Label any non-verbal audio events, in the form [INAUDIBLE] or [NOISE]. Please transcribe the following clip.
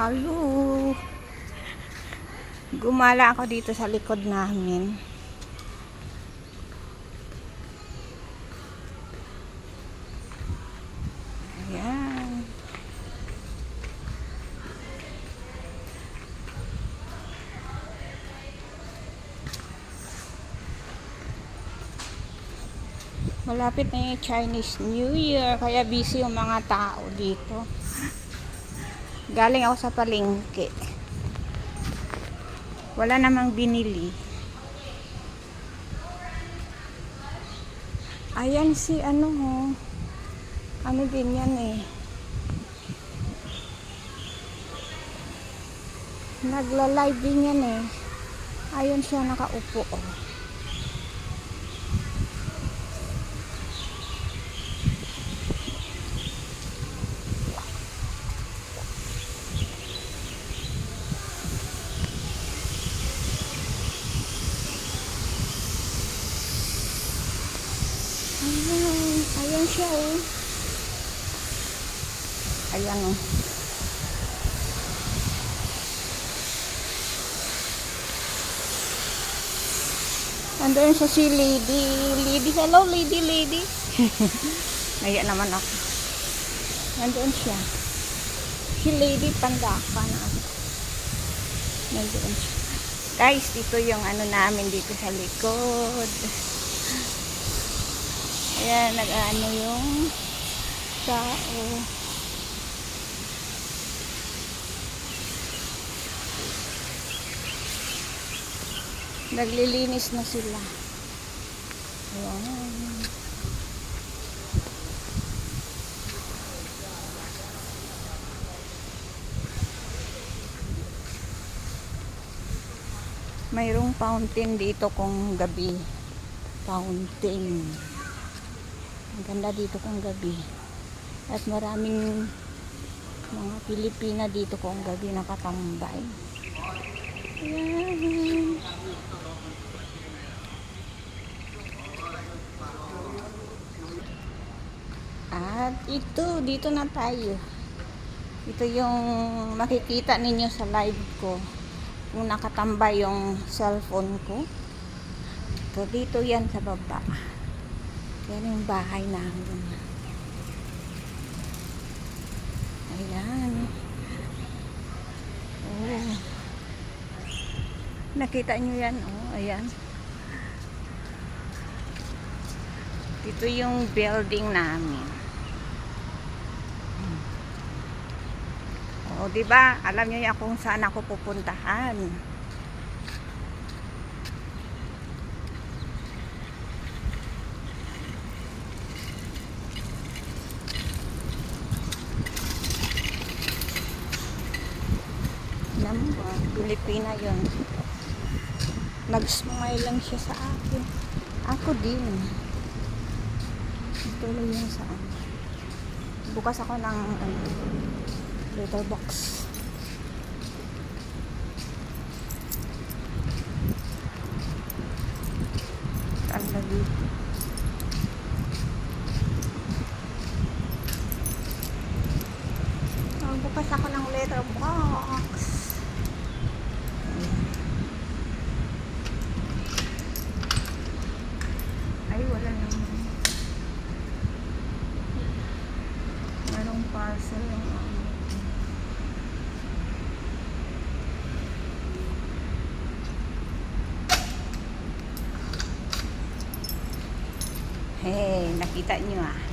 Hello. Gumala ako dito sa likod namin. Ayan. Malapit na yung Chinese New Year, kaya busy yung mga tao dito. Galing ako sa palengke. Wala namang binili. Ayan si ano ho. Ano din yan eh. Nagla-live din yan eh. Ayun siya nakaupo. Oh. Ayan siya oh. Ayan oh. Andun siya si Lady. Lady, hello Lady, Lady. [LAUGHS] Ayan naman ako. Nandun siya. Si Lady Pandaka na ako. Nandun siya. Guys, dito yung ano namin dito sa likod. Ayan, nag-ano yung tao. Naglilinis na sila. Ayan. Mayroong fountain dito kung gabi. Fountain. Ang ganda dito kung gabi. At maraming mga Pilipina dito kung gabi nakatambay. Ayan. At ito, dito na tayo. Ito yung makikita ninyo sa live ko. Kung nakatambay yung cellphone ko. Ito, dito yan sa baba. Yan yung bahay namin. Ayan. Oh. Nakita nyo yan? Oh, ayan. Ito yung building namin. O, di ba? Alam niyo yan kung saan ako pupuntahan. Pilipina yon. Nag-smile lang siya sa akin. Ako din. Tuloy yan sa ano. Bukas ako ng ano, letter box. Ang lagi. Oh, bukas ako ng letter box. Ay, wala naman. Merong parcel yung ano. Hey, nakita nyo ah.